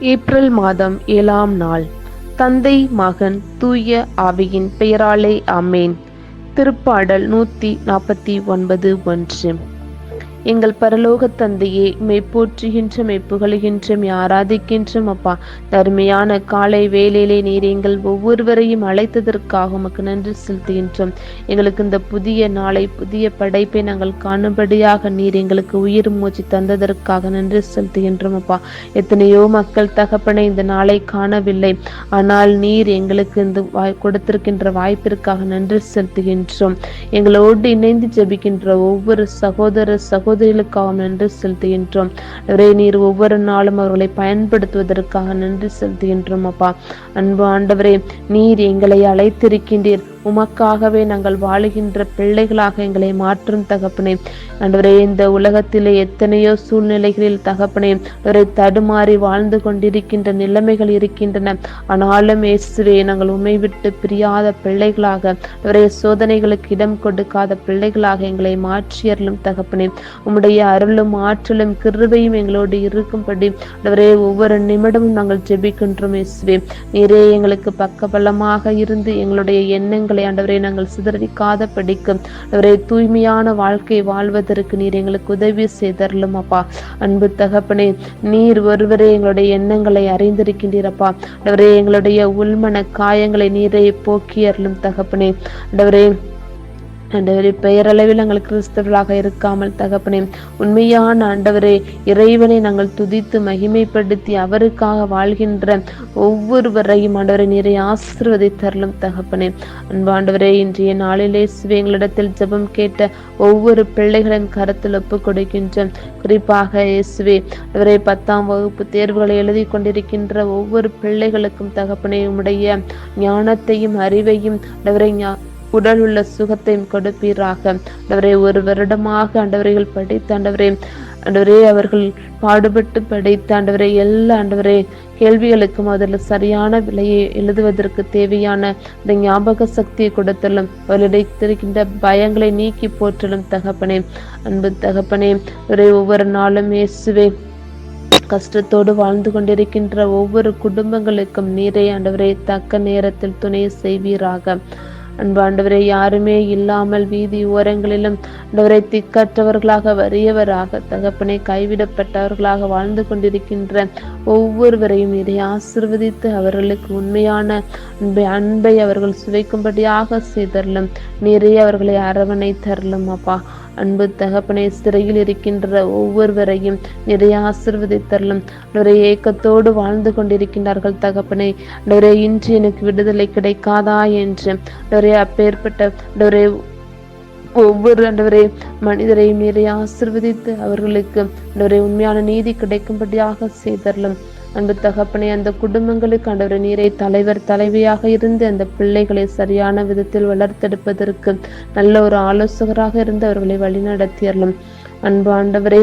April மாதம் ஏழாம் நாள். தந்தை மகன் தூய ஆவியின் பெயராலே அமேன் திருப்பாடல் நூத்தி நாற்பத்தி ஒன்பது ஒன்று. எங்கள் பரலோக தந்தையே மெய் போற்றுகின்ற மெய் புகழுகின்ற ஆராதிக்கின்றோம் அப்பா. தருமையான காலை வேலையிலே நீர் எங்கள் ஒவ்வொருவரையும் அழைத்ததற்காக உமக்கு நன்றி செலுத்துகின்றோம். எங்களுக்கு இந்த புதிய நாளை புதிய படைப்பை நாங்கள் காணும்படியாக நீர் எங்களுக்கு உயிர் மூச்சு தந்ததற்காக நன்றி செலுத்துகின்றோம் அப்பா. எத்தனையோ மக்கள் தகப்பனை இந்த நாளை காணவில்லை. ஆனால் நீர் எங்களுக்கு இந்த வாய் கொடுத்திருக்கின்ற வாய்ப்பிற்காக நன்றி செலுத்துகின்றோம். எங்களோடு இணைந்து ஜெபிக்கின்ற ஒவ்வொரு சகோதர சகோதரிகளுக்காகவும் நன்றி செலுத்துகின்றோம். அவரே நீர் ஒவ்வொரு நாளும் அவர்களை பயன்படுத்துவதற்காக நன்றி செலுத்துகின்றோம் அப்பா. அன்பு ஆண்டவரே நீர் எங்களை அழைத்திருக்கின்றீர். உமக்காகவே நாங்கள் வாழுகின்ற பிள்ளைகளாக எங்களை மாற்றும் தகப்பனே. அன்றுவரே இந்த உலகத்திலே எத்தனையோ சூழ்நிலைகளில் தகப்பனே அவரை தடுமாறி வாழ்ந்து கொண்டிருக்கின்ற நிலைமைகள் இருக்கின்றன. ஆனாலும் இயேசுவே நாங்கள் உண்மை விட்டு பிரியாத பிள்ளைகளாக அவரை சோதனைகளுக்கு இடம் கொடுக்காத பிள்ளைகளாக எங்களை மாற்றியறலும் தகப்பனே. உம்முடைய அருளும் ஆற்றலும் கிருபையும் எங்களோடு இருக்கும்படி அவரே ஒவ்வொரு நிமிடமும் நாங்கள் ஜெபிக்கின்றோம் இயேசுவே. நீரே எங்களுக்கு பக்கபலமாக இருந்து எங்களுடைய எண்ணங்களை ஆண்டவரை நாங்கள் சிதறடிக்காத படிக்கும் அவரை தூய்மையான வாழ்க்கை வாழ்வதற்கு நீர் எங்களுக்கு உதவி செய்தரலும் அப்பா. அன்பு தகப்பனே நீர் ஒருவரே எங்களுடைய எண்ணங்களை அறிந்திருக்கின்றீரப்பா. அவரே எங்களுடைய உள்மன காயங்களை நீரை போக்கியறலும் தகப்பனே. ஆண்டவரே ஆண்டவரே பெயரளவில் நாங்கள் கிறிஸ்தவர்களாக இருக்காமல் தகப்பனே உண்மையான ஆண்டவரே இறைவனை நாங்கள் துதித்து மகிமைப்படுத்தி அவருக்காக வாழ்கின்ற ஒவ்வொருவரையும் ஆண்டவரை நிறைய ஆசிர்வதை ஆசிர்வதித்தரலும் தகப்பனே. அன்பாண்டவரே இன்றைய நாளிலே எங்களிடத்தில் ஜெபம் கேட்ட ஒவ்வொரு பிள்ளைகளின் கருத்தில் ஒப்பு கொடுக்கின்ற குறிப்பாக இயேசுவே அவரை பத்தாம் வகுப்பு தேர்வுகளை எழுதி கொண்டிருக்கின்ற ஒவ்வொரு பிள்ளைகளுக்கும் தகப்பனே உம்முடைய ஞானத்தையும் அறிவையும் அவரை உடல் உள்ள சுகத்தையும் கொடுப்பீராக. ஆண்டவரே ஒரு வருடமாக ஆண்டவரைகள் படித்து ஆண்டவரே ஆண்டவரே அவர்கள் பாடுபட்டு படித்த ஆண்டவரே எல்லா ஆண்டவரே கேள்விகளுக்கும் அதில் சரியான விலையை எழுதுவதற்கு தேவையான இந்த ஞாபக சக்தியை கொடுத்தலும் அவர்களிடைத்திருக்கின்ற பயங்களை நீக்கி போற்றலும் தகப்பனே அன்பு தகப்பனே ஒரே ஒவ்வொரு நாளும் இயேசுவே கஷ்டத்தோடு வாழ்ந்து கொண்டிருக்கின்ற ஒவ்வொரு குடும்பங்களுக்கும் நீரை ஆண்டவரை தக்க நேரத்தில் துணை செய்வீராக. அன்பாண்டவரை யாருமே இல்லாமல் வீதி ஓரங்களிலும் ஆண்டவரை திக்கற்றவர்களாக வறியவராக தகப்பனை கைவிடப்பட்டவர்களாக வாழ்ந்து கொண்டிருக்கின்ற ஒவ்வொருவரையும் இதை ஆசிர்வதித்து அவர்களுக்கு உண்மையான அன்பை அன்பை அவர்கள் சுவைக்கும்படியாக செய்தரலும் நிறைய அவர்களை அரவணை தரலும் அப்பா. அன்பு தகப்பனை சிறையில் இருக்கின்ற ஒவ்வொருவரையும் நிறைய ஆசிர்வதித்தரலும் நிறைய ஏக்கத்தோடு வாழ்ந்து கொண்டிருக்கின்றார்கள் தகப்பனை. நிறைய இன்று எனக்கு விடுதலை கிடைக்காதா என்று நிறைய அப்பேற்பட்ட நிறைய ஒவ்வொரு ஆண்டவரே மனிதரையும் நிறைய ஆசிர்வதித்து அவர்களுக்கு ஆண்டவரே உண்மையான நீதி கிடைக்கும்படியாக செய்தரலும் அன்பு தகப்பனை அந்த குடும்பங்களுக்கு ஆண்டவர் நீரை தலைவர் தலைவியாக இருந்து அந்த பிள்ளைகளை சரியான விதத்தில் வளர்த்தெடுப்பதற்கு நல்ல ஒரு ஆலோசகராக இருந்து அவர்களை வழிநடத்தியறலும் அன்பு ஆண்டவரே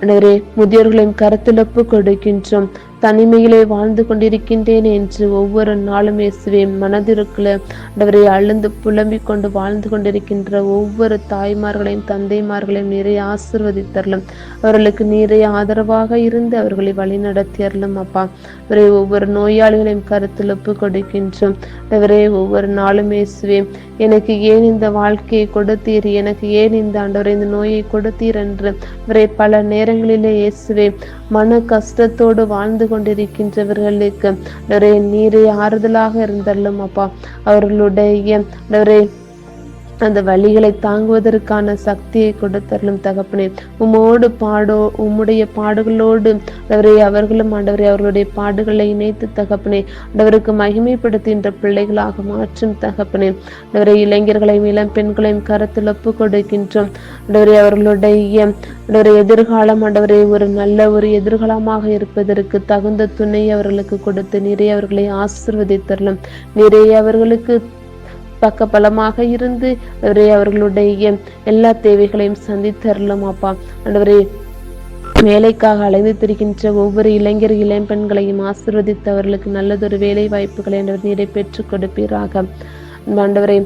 ஆண்டவரே முதியோர்களையும் கருத்திலப்பு கொடுக்கின்றோம். தனிமையிலே வாழ்ந்து கொண்டிருக்கின்றேன் என்று ஒவ்வொரு நாளும் இயேசுவேன் மனதிற்குள்ள ஆண்டவரை அழுந்து புலம்பிக் கொண்டு வாழ்ந்து கொண்டிருக்கின்ற ஒவ்வொரு தாய்மார்களையும் தந்தைமார்களையும் நிறைய ஆசிர்வதித்தரலும் அவர்களுக்கு நிறைய ஆதரவாக இருந்து அவர்களை வழிநடத்தியறலும் அப்பா. அவரை ஒவ்வொரு நோயாளிகளையும் கருத்தில் ஒப்பு கொடுக்கின்றோம். அவரே ஒவ்வொரு நாளும் இயேசுவே எனக்கு ஏன் இந்த வாழ்க்கையை கொடுத்தீர்? எனக்கு ஏன் இந்த ஆண்டவரை இந்த நோயை கொடுத்தீர் என்று அவரை பல நேரங்களிலே இயேசுவே மன கஷ்டத்தோடு வாழ்ந்து கொண்டிருக்கின்றவர்களுக்கு நிறைய நீரை ஆறுதலாக இருந்தாலும் அப்பா. அவர்களுடைய நிறைய அந்த வழிகளை தாங்குவதற்கான சக்தியை கொடுத்தரலும் தகப்பனே. உம்மோடு பாடோ உம்முடைய பாடுகளோடு அவரை அவர்களும் ஆண்டவரை அவர்களுடைய பாடுகளை இணைத்து தகப்பனே. ஆண்டவருக்கு மகிமைப்படுத்துகின்ற பிள்ளைகளாக மாற்றும் தகப்பனே. ஆண்டவரை இளைஞர்களையும் இளம் பெண்களையும் கருத்தில் ஒப்பு கொடுக்கின்றோம் ஆண்டவரை அவர்களுடைய ஆண்டவரை எதிர்காலம் ஆண்டவரை ஒரு நல்ல ஒரு எதிர்காலமாக இருப்பதற்கு தகுந்த துணை அவர்களுக்கு கொடுத்து நிறைய அவர்களை ஆசிர்வதித்தரலும் நிறைய அவர்களுக்கு பக்க பலமாக இருந்து அவரே அவர்களுடைய எல்லா தேவைகளையும் சந்தித்தரலும் அப்பா. ஆண்டவரே வேலைக்காக அலைந்து திரிகின்ற ஒவ்வொரு இளைஞர் இளம் பெண்களையும் ஆசிர்வதித்து அவர்களுக்கு நல்லதொரு வேலை வாய்ப்புகளை ஆண்டவர் நீரை பெற்றுக் கொடுப்பீராக. ஆண்டவரே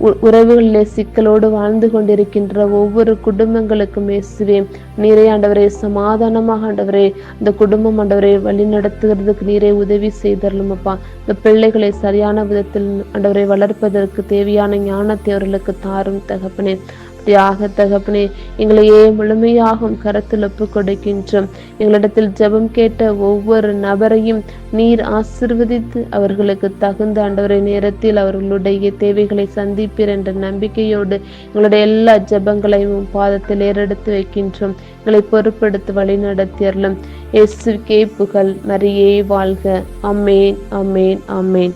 உறவுகளிலே சிக்கலோடு வாழ்ந்து கொண்டிருக்கின்ற ஒவ்வொரு குடும்பங்களுக்கும் இயேசுவே நீரே ஆண்டவரே சமாதானமாக ஆண்டவரே இந்த குடும்பம் ஆண்டவரே வழி நடத்துகிறதுக்கு நீரே உதவி செய்தரலும் அப்பா. இந்த பிள்ளைகளை சரியான விதத்தில் ஆண்டவரை வளர்ப்பதற்கு தேவையான ஞானத்தை அவர்களுக்கு தாரும் தகப்பனே. அப்படியாக தகப்பனே எங்களையே முழுமையாகும் கரத்தில் ஒப்பு கொடுக்கின்றோம். எங்களிடத்தில் ஜெபம் கேட்ட ஒவ்வொரு நபரையும் நீர் ஆசிர்வதித்து அவர்களுக்கு தகுந்த ஆண்டவரை நேரத்தில் அவர்களுடைய தேவைகளை சந்திப்பீர் என்ற நம்பிக்கையோடு எங்களுடைய எல்லா ஜெபங்களையும் பாதத்தில் ஏறெடுத்து வைக்கின்றோம். எங்களை பொறுப்பெடுத்து வழி நடத்தியறலும் இயேசுக்கே புகழ் மரியே வாழ்க. அமேன் அமேன் அமேன்